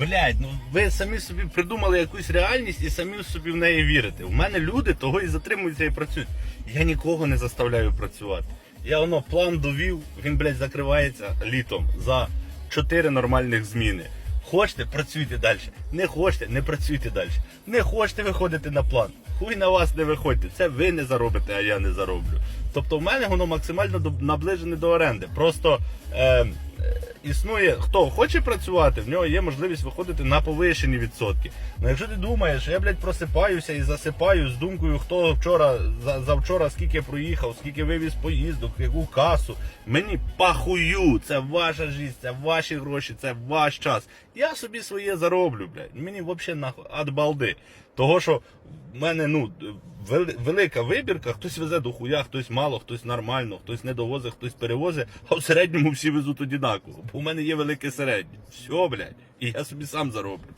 Блядь, ну ви самі собі придумали якусь реальність і самі собі в неї вірите. У мене люди того і затримуються і працюють. Я нікого не заставляю працювати. Я воно план довів, він, блядь, закривається літом за чотири нормальних зміни. Хочете, працюйте далі. Не хочете, не працюйте далі. Не хочете виходити на план. Хуй на вас не виходьте. Це ви не заробите, а я не зароблю. Тобто в мене воно максимально наближене до оренди. Просто е, існує, хто хоче працювати, в нього є можливість виходити на повишені відсотки. Ну якщо ти думаєш, я, блядь, просипаюся і засипаю з думкою, хто вчора за, завчора скільки проїхав, скільки вивіз поїздок, яку касу. Мені пахую, це ваша життя, це ваші гроші, це ваш час. Я собі своє зароблю, блядь. Мені взагалі нахуй ад балди. Того, що в мене ну велика вибірка, хтось везе до хуя, хтось мало, хтось нормально, хтось не довозить, хтось перевозить, а в середньому всі везуть однаково. У мене є велике середнє. Все, блядь, і я собі сам зароблю.